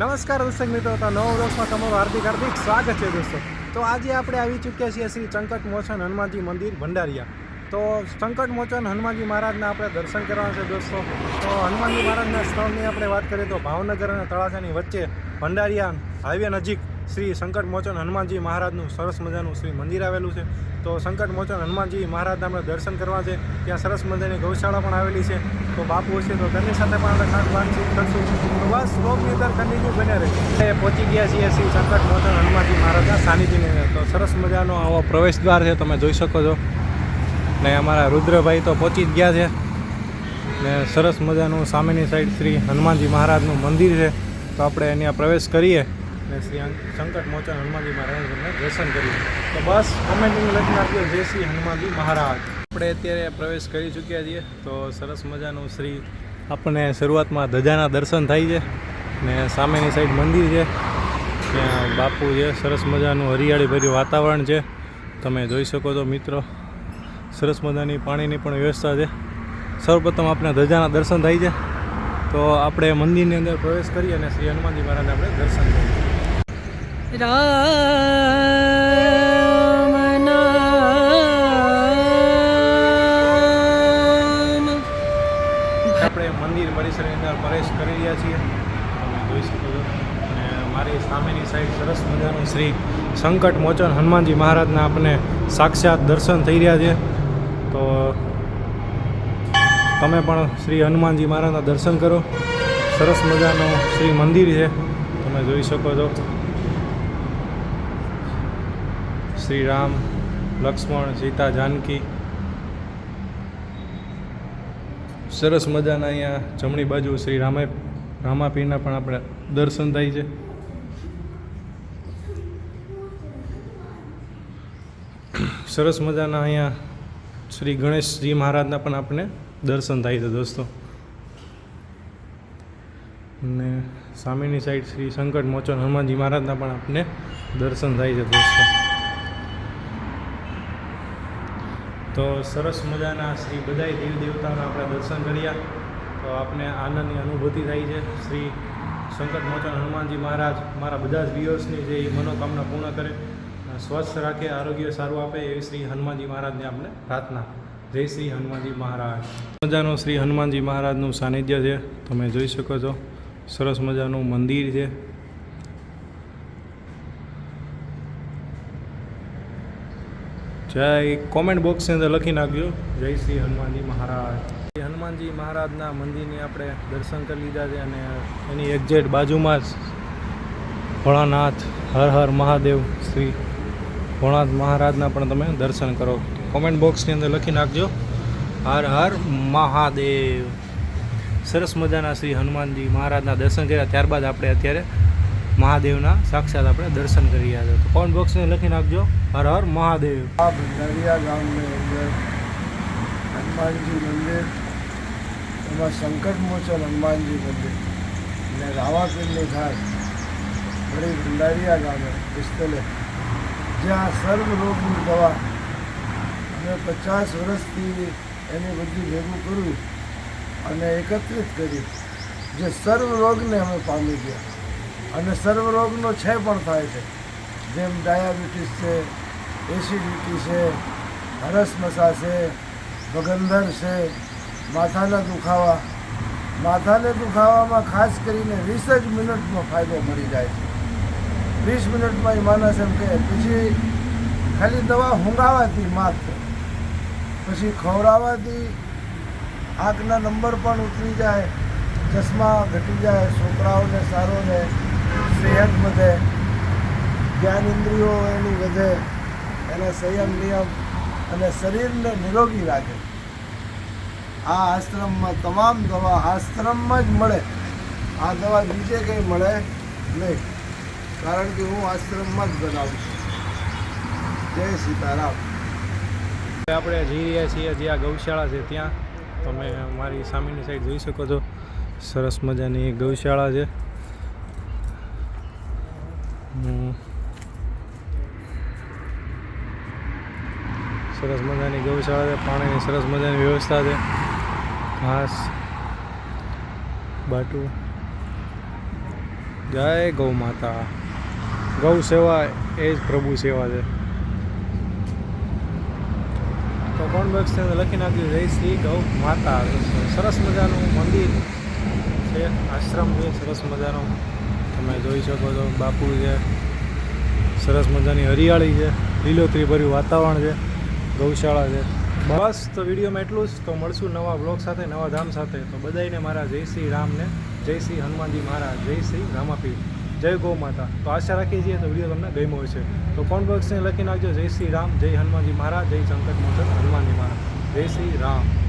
નમસ્કાર દર્શક મિત્રો, તો નવ વર્ષમાં તમારું હાર્દિક હાર્દિક સ્વાગત છે દોસ્તો. તો આજે આપણે આવી ચૂક્યા છીએ શ્રી સંકટ મોચન હનુમાનજી મંદિર, ભંડારિયા. તો સંકટ મોચન હનુમાનજી મહારાજના આપણે દર્શન કરવાના છે દોસ્તો. તો હનુમાનજી મહારાજના સ્થળની આપણે વાત કરીએ તો ભાવનગર અને તળાજાની વચ્ચે ભંડારિયા હાઈવે નજીક શ્રી સંકટ મોચન હનુમાનજી મહારાજનું સરસ મજાનું શ્રી મંદિર આવેલું છે. તો સંકટ મોચન હનુમાનજી મહારાજના આપણે દર્શન કરવા છે. ત્યાં સરસ મજાની ગૌશાળા પણ આવેલી છે. તો બાપુ છે તો ઘરની સાથે પણ આપણે ખાસ વાતચીત કરશું. તો બસ રોગની અંદર કન્ટિન્યુ બન્યા રહે. પહોંચી ગયા છીએ શ્રી સંકટ મોચન હનુમાનજી મહારાજના સાનિધ્યની. તો સરસ મજાનો આવો પ્રવેશ દ્વાર છે, તમે જોઈ શકો છો. ને અમારા રુદ્રભાઈ તો પહોંચી જ ગયા છે. ને સરસ મજાનું સામેની સાઈડ શ્રી હનુમાનજી મહારાજનું મંદિર છે. તો આપણે અહીંયા પ્રવેશ કરીએ. ને શ્રી સંકટ મોચન હનુમાનજી મહારાજને દર્શન કર્યું. તો બસ કોમેન્ટિંગ લખી નાખ્યો જય શ્રી હનુમાનજી મહારાજ. આપણે અત્યારે પ્રવેશ કરી ચૂક્યા છીએ. તો સરસ મજાનું શ્રી આપણને શરૂઆતમાં ધજાના દર્શન થાય છે ને સામેની સાઈડ મંદિર છે. ત્યાં બાપુ છે. સરસ મજાનું હરિયાળી ભર્યું વાતાવરણ છે. તમે જોઈ શકો છો મિત્રો, સરસ મજાની પાણીની પણ વ્યવસ્થા છે. સૌપ્રથમ આપણે ધજાના દર્શન થાય છે. તો આપણે મંદિરની અંદર પ્રવેશ કરીએ અને શ્રી હનુમાનજી મહારાજને આપણે દર્શન કરીએ. આપણે મંદિર પરિસરની અંદર પ્રવેશ કરી રહ્યા છીએ. તમે જોઈ શકો છો. અને મારી સામેની સાઈડ સરસ મજાનું શ્રી સંકટ મોચન હનુમાનજી મહારાજના આપણે સાક્ષાત દર્શન થઈ રહ્યા છે. તો તમે પણ શ્રી હનુમાનજી મહારાજના દર્શન કરો. સરસ મજાનું શ્રી મંદિર છે. તમે જોઈ શકો છો. શ્રી રામ લક્ષ્મણ, સીતા, જાનકી. સરસ મજાના અહીંયા જમણી બાજુ શ્રી રામે, રામાપીરના પણ આપણે દર્શન થાય છે. સરસ મજાના અહીંયા શ્રી ગણેશજી મહારાજના પણ આપણે દર્શન થાય છે દોસ્તો. ને સામેની સાઈડ શ્રી સંકટ મોચન, હનુમાનજી મહારાજના પણ આપણે દર્શન થાય છે દોસ્તો. તો સરસ મજાના શ્રી બધાય દેવ દેવતાઓના આપણે દર્શન કર્યા. તો આપણે આનંદની અનુભૂતિ થાય છે. શ્રી સંકટ મોચન હનુમાનજી મહારાજ મારા બધા જ વ્યુઅર્સની જે મનોકામના પૂર્ણ કરે સ્વસ્થ રાખે, આરોગ્ય સારું આપે એવી શ્રી હનુમાનજી મહારાજને આપણે પ્રાર્થના. જય શ્રી હનુમાનજી મહારાજ. મજાનું શ્રી હનુમાનજી મહારાજનું સાનિધ્ય છે. તમે જોઈ શકો છો. સરસ મજાનું મંદિર છે. જય કોમેન્ટ બોક્સની અંદર લખી નાખજો. જય શ્રી હનુમાનજી મહારાજ. હનુમાનજી મહારાજના મંદિરની આપણે દર્શન કરી લીધા છે અને એની એક્ઝેક્ટ બાજુમાં જ ભોળાનાથ, હર હર મહાદેવ શ્રી ભોળાનાથ મહારાજના પણ તમે દર્શન કરો. કોમેન્ટ બોક્સની અંદર લખી નાખજો. હર હર મહાદેવ. સરસ મજાના શ્રી હનુમાનજી મહારાજના દર્શન કર્યા. ત્યારબાદ આપણે અત્યારે મહાદેવના સાક્ષાત આપણે દર્શન કરી રહ્યા છો તો કોમેન્ટ બોક્સને લખી નાખજો. હર હર મહાદેવ. ભંડારીયા ગામની અંદર હનુમાનજી મંદિર, એમાં સંકટ મોચન હનુમાનજી મંદિર અને રાવાપીરની ઘાટ વળી ભંડારીયા ગામે પિસ્તલે જ્યાં સર્વ રોગની દવા અમે પચાસ વર્ષથી એને બધું ભેગું કર્યું અને એકત્રિત કરી જે સર્વ રોગને અમે પામી ગયા. અને સર્વ રોગનો છે પણ થાય છે. જેમ ડાયાબિટીસ છે, એસિડિટી છે હરસમસા છે બગંદર છે, માથાના દુખાવા. માથાને દુખાવામાં ખાસ કરીને વીસ જ મિનિટનો ફાયદો મળી જાય છે. વીસ મિનિટમાં એ માણસ એમ કહે, પછી ખાલી દવા હુંગાવાથી માત્ર. પછી ખવડાવવાથી આંખના નંબર પણ ઉતરી જાય, ચશ્મા ઘટી જાય, છોકરાઓને સારો રહે સેહત વધે. જ્ઞાન ઇન્દ્રિયો એની વધે. એને સંયમ, નિયમ અને શરીરને નિરોગી રાખે. આ આશ્રમમાં તમામ દવા આશ્રમમાં જ મળે. આ દવા બીજે કંઈ મળે નહીં. કારણ કે હું આશ્રમમાં જ બનાવું છું. જય સીતારામ. આપણે જઈ રહ્યા છીએ જ્યાં ગૌશાળા છે ત્યાં. તમે મારી સામેની સાઈડ જોઈ શકો છો. સરસ મજાની ગૌશાળા છે. સરસ મજાની ગૌશાળા છે, પાણીની સરસ મજાની વ્યવસ્થા છે. ઘાસ, બાટુ. જય ગૌ માતા. ગૌ સેવા એ જ પ્રભુ સેવા છે. તો કોણ બોક્સ લખી નાખ્યું જય શ્રી ગૌ માતા. સરસ મજાનું મંદિર છે, આશ્રમ છે, સરસ મજાનો. તમે જોઈ શકો છો, બાપુ છે. સરસ મજાની હરિયાળી છે લીલોતરી ભર્યું વાતાવરણ છે, ગૌશાળા છે. બસ, તો વિડીયોમાં એટલું જ. તો મળશું નવા બ્લોગ સાથે, નવા ધામ સાથે. તો બધાઈને મારા જય શ્રી રામને જય શ્રી હનુમાનજી મહારાજ. જય શ્રી રામાપીર. જય ગૌ માતા. તો આશા રાખીએ છીએ તો વીડિયો તમને ગમ્યો હશે. તો કોણ બોક્સને લખી નાખજો? જય શ્રી રામ, જય હનુમાનજી મહારાજ, જય સંકટ મોચન હનુમાનજી મહારાજ. જય શ્રી રામ.